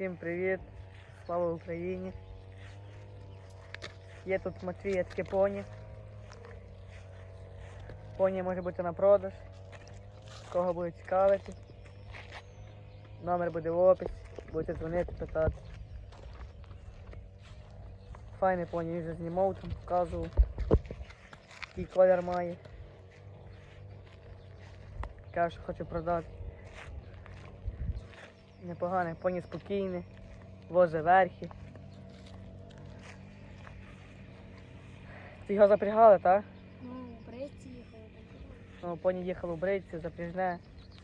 Всім привіт! Слава Україні! Є тут Матвія таке поні. Поні може бути на продаж. Кого буде цікавити. Номер буде в описі. Будете дзвонити, питати. Файний поні, вже знімав там, показував. Який колір має. Каже, що хоче продати. Непоганий, поні спокійний, возе верхи. Ти його запрягали, так? Ну, в бриці їхали. Ну, поні їхав у бричці, запряжне,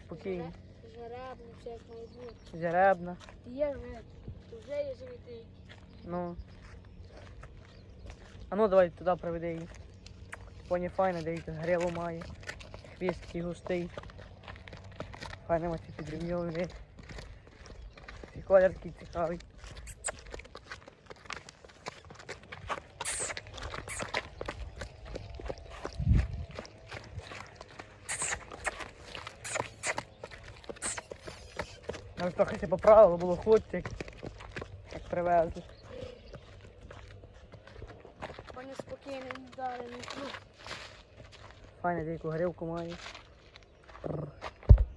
спокійно. Жеребно, все як має бути. Жеребна. Є вже, вже є живіти. Ну. А ну давай туди проведи її. Поні файна, дивіться, гриву має. Хвіст такий густий. Файна мати підрівнює. Колір такий цікавий. Нам трохи поправило, було худше, як, привезли. Вони спокійно не дали, ну, Файна деяку гривку має.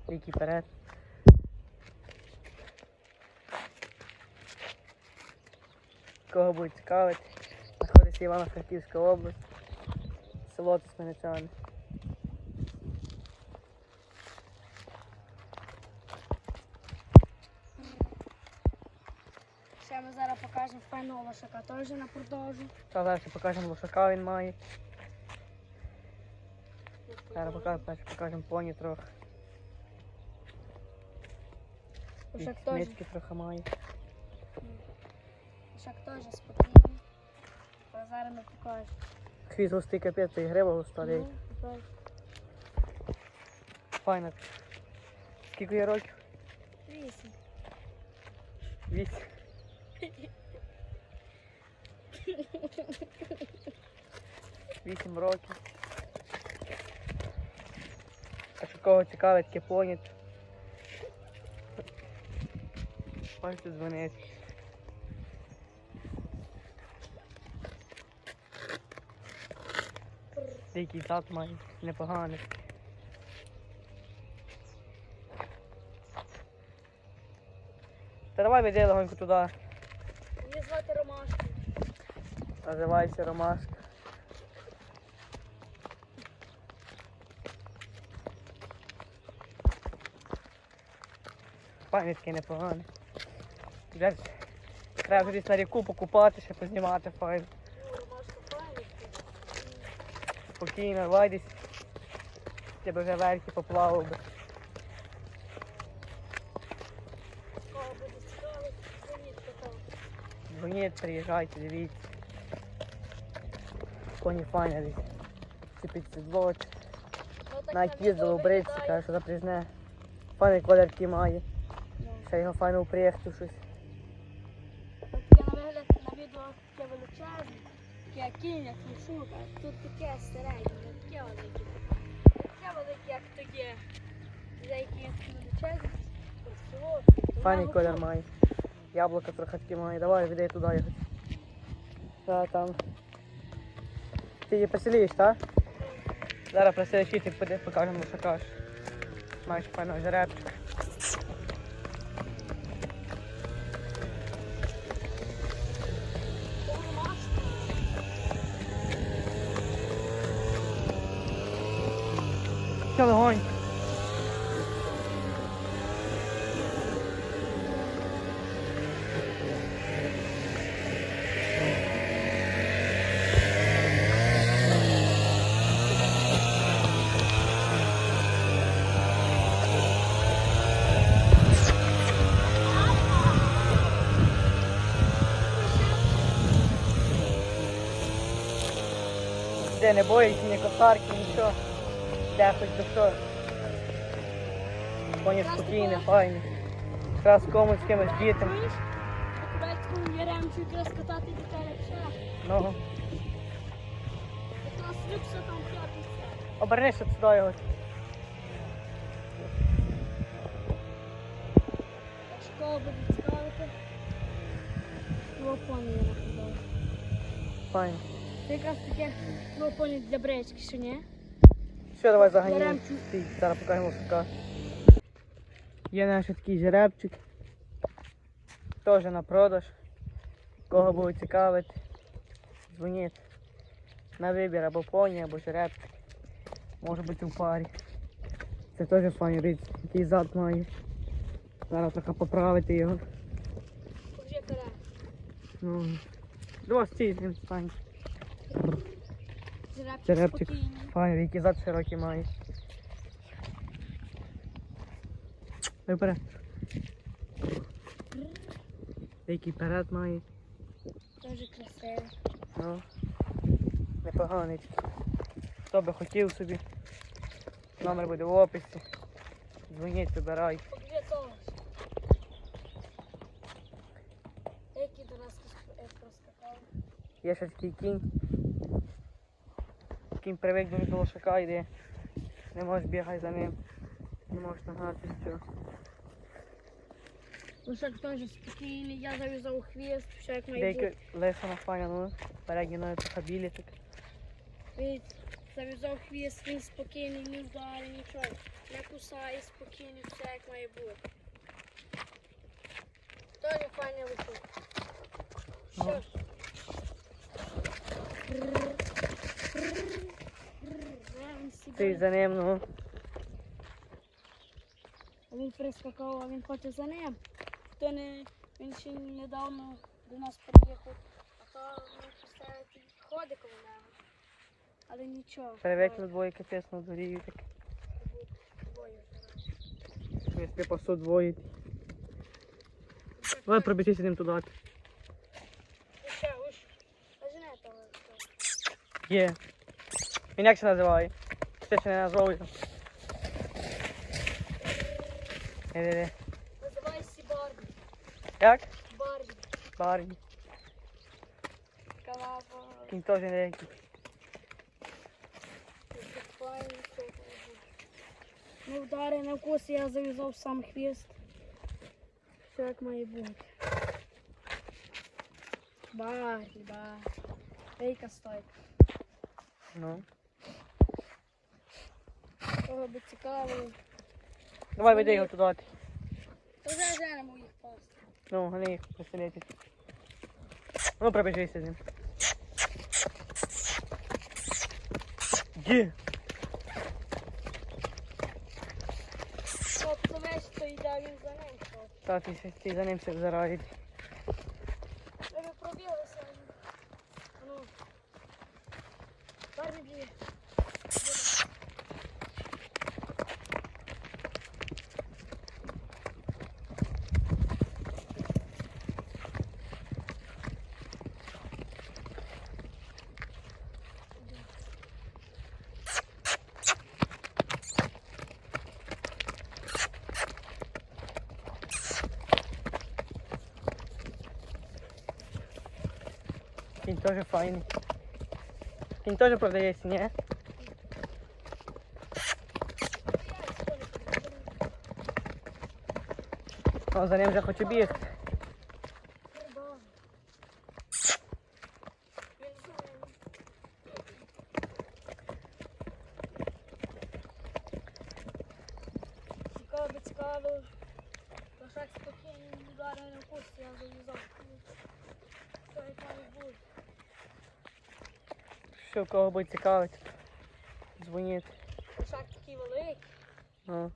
Який перед. Кого буде цікавити, знаходиться Івано-Франківська область, село Тисменицяни. Ще ми зараз покажемо файного лошака теж на продажу. Та зараз ще покажемо лошака він має. Зараз покажемо, покажемо поні трохи. Лошак теж, смички трохи має. Лошак теж спокійний. А зараз ми покажемо. Хвіст густий капець, і грива густа. Ну, Файна. Скільки є років? Вісім. Вісім. Вісім років. А що кого цікавить, таке поніт. Можете дзвонити. Деякий зад має, непоганий. Та давай веди легонько туди. Її звати Ромашка. Називається ромашка. Пам'ятки непогані. Треба десь на ріку покупати, ще познімати файл. Ну, Ромашка файна. Спокійно, вайдись. Тебе вже верхи поплавав би. Дзвоніть приїжджайте, дивіться. Коні файні десь. Ну, так Навіть бричці, виглядає. каже, що запряжне. Файний колір такий має. Ще його файно упрягти щось. Таке на вигляд на відео таке величезне, таке кінь, як фішука, тут таке середнє, таке велике. Таке велике, як таке. Деякі величезні. Файний колір має. Яблука трохи такі має. Давай, віддай туди його. Та там. Ти її поселієш, так? Зараз приселиш і покажемо, що кажеш. Маєш файного жеребчика. Все, легонь. Де не боїться, ні косарки, нічого. Де хоч до що. Коні спокійні, файні. Якраз комусь з кимось дітям. Чуєш? Тебе таку якраз катати дітей легше. Ну, Якраз люкса там п'ятниця. обернися сюди його. Що буде цікавити, двопоні я находила. Файно. Це якраз таке двопоні для бречки, що ні? Все, давай заганяємо. Стій, зараз покажемо сука. Є наш такий жеребчик. Теж на продаж. Кого буде цікавити, дзвоніть. На вибір або поні, або жеребчик. Може бути у парі. Це теж файний рід, який зад має. Зараз трохи поправити його. Ну, два стій з ним стань. Жеребчик Жеребчик. спокійний. Файний, який зад широкий має. Вибере. Який перед має. Дуже красивий. Ну, непоганий. Хто би хотів собі. Номер буде в описі. Дзвоніть, вибирай. Покажи того. Який до нас е, проскакав. Є ще такий кінь. Кінь привик до лошака йде. Не можеш бігати за ним. Не можеш нагнати що. Лошак теж спокійний, я зав'язав хвіст, все як має Деякі бути. леса на ну, передні ноги трохи білі так. Він зав'язав хвіст, він спокійний, не вдарить, нічого. Не кусає, спокійний, все як має бути. Теж файний лошак. Ну. Що ж? Він Ти за ним, ну. Він прискакав, а він хоче за ним. Хто не, він ще недавно до нас приїхав, а то він ходить коло нього. Але нічого. Привикли двоє капець на дворі так. Двоє вже. Якщо пасу двоє. Давай пробіжись ним туди. Ще. Є. Він як це називає? Ще ще не. Де-де-де. Називайся Барбі. Як? Барбі. Барні. Калава. Теж деякий. Не вдари на вкус, я зав'язав сам хвіст. Все як має бути. Барбі, Барбі. Ейка стойка. Ну. Кого би цікаво. Давай веди його туди. То вже женемо їх пасти. Ну, гони їх поселити. Ну, пробіжися з ним. Є. Весь то йде він за ним. Так, ти, ти за ним все зарають. Ви би пробіглися. Ну. Барбі б'є. Кінь теж файний. Кінь теж продається, ні? О, за ним вже хочу бігти. Цікаво, цікаво. Лошак спокійний, удари на вкус, я зав'язав. Що як має бути. Що, кого буде цікавить, дзвоніть. Лошак такий великий. Ну,